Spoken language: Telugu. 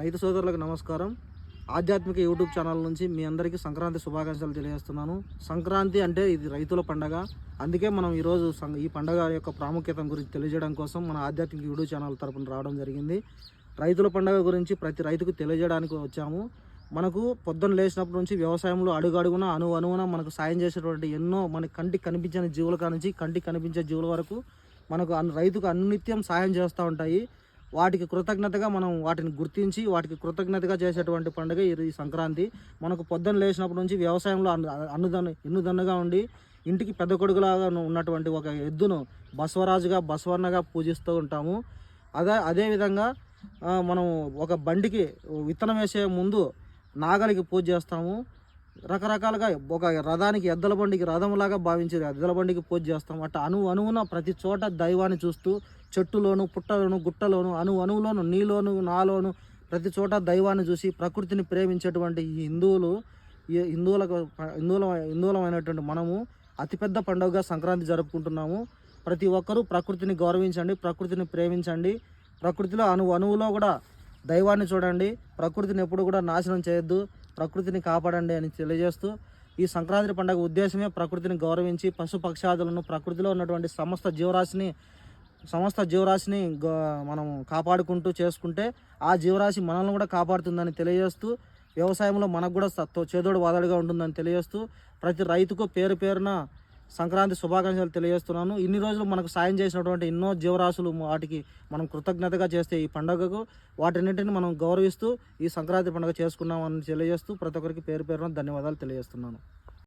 రైతు సోదరులకు నమస్కారం. ఆధ్యాత్మిక యూట్యూబ్ ఛానల్ నుంచి మీ అందరికీ సంక్రాంతి శుభాకాంక్షలు తెలియజేస్తున్నాను. సంక్రాంతి అంటే ఇది రైతుల పండగ. అందుకే మనం ఈరోజు సం- ఈ పండగ యొక్క ప్రాముఖ్యత గురించి తెలియజేయడం కోసం మన ఆధ్యాత్మిక యూట్యూబ్ ఛానల్ తరపున రావడం జరిగింది. రైతుల పండగ గురించి ప్రతి రైతుకు తెలియజేయడానికి వచ్చాము. మనకు పొద్దున్న లేచినప్పటి నుంచి వ్యవసాయంలో అడుగు అడుగున అణు అణువున మనకు సాయం చేసేటువంటి ఎన్నో మన కంటికి కనిపించని జీవుల నుంచి కంటికి కనిపించే జీవుల వరకు మనకు అన్- రైతుకు అన్నిత్యం సాయం చేస్తూ ఉంటాయి. వాటికి కృతజ్ఞతగా మనం వాటిని గుర్తించి వాటికి కృతజ్ఞతగా చేసేటువంటి పండుగ ఈ సంక్రాంతి. మనకు పొద్దున్న లేచినప్పటి నుంచి వ్యవసాయంలో అన్ను అన్నుదన్ను ఎన్నుదన్నుగా ఉండి ఇంటికి పెద్ద కొడుకులాగా ఉన్నటువంటి ఒక ఎద్దును బసవరాజుగా బసవర్ణగా పూజిస్తూ ఉంటాము. అదే అదేవిధంగా మనం ఒక బండికి విత్తనం వేసే ముందు నాగలికి పూజ చేస్తాము. రకరకాలుగా ఒక రథానికి ఎద్దల బండికి రథంలాగా భావించేది ఎద్దల బండికి పూజ చేస్తాం. అట్లా అణు అణువున ప్రతి చోట దైవాన్ని చూస్తూ చెట్టులోను పుట్టలోను గుట్టలోను అణు అణువులోను నీలోను నాలోను ప్రతి చోట దైవాన్ని చూసి ప్రకృతిని ప్రేమించేటువంటి ఈ హిందువులు ఈ హిందువులకు హిందువుల హిందువులమైనటువంటి మనము అతిపెద్ద పండుగగా సంక్రాంతి జరుపుకుంటున్నాము. ప్రతి ఒక్కరూ ప్రకృతిని గౌరవించండి ప్రకృతిని ప్రేమించండి. ప్రకృతిలో అణు అణువులో కూడా దైవాన్ని చూడండి. ప్రకృతిని ఎప్పుడు కూడా నాశనం చేయొద్దు. ప్రకృతిని కాపాడండి అని తెలియజేస్తూ ఈ సంక్రాంతి పండుగ ఉద్దేశమే ప్రకృతిని గౌరవించి పశుపక్షాదులను ప్రకృతిలో ఉన్నటువంటి సమస్త జీవరాశిని సమస్త జీవరాశిని మనం కాపాడుకుంటూ చేసుకుంటే ఆ జీవరాశి మనల్ని కూడా కాపాడుతుందని తెలియజేస్తూ వ్యవసాయంలో మనకు కూడా చేదోడు వాదడుగా ఉంటుందని తెలియజేస్తూ ప్రతి రైతుకు పేరు పేరున సంక్రాంతి శుభాకాంక్షలు తెలియజేస్తున్నాను. ఇన్ని రోజులు మనకు సాయం చేసినటువంటి ఎన్నో జీవరాశులు వాటికి మనం కృతజ్ఞతగా చేస్తే ఈ పండుగకు వాటన్నింటిని మనం గౌరవిస్తూ ఈ సంక్రాంతి పండుగ చేసుకున్నామని తెలియజేస్తూ ప్రతి ఒక్కరికి పేరు పేరున ధన్యవాదాలు తెలియజేస్తున్నాను.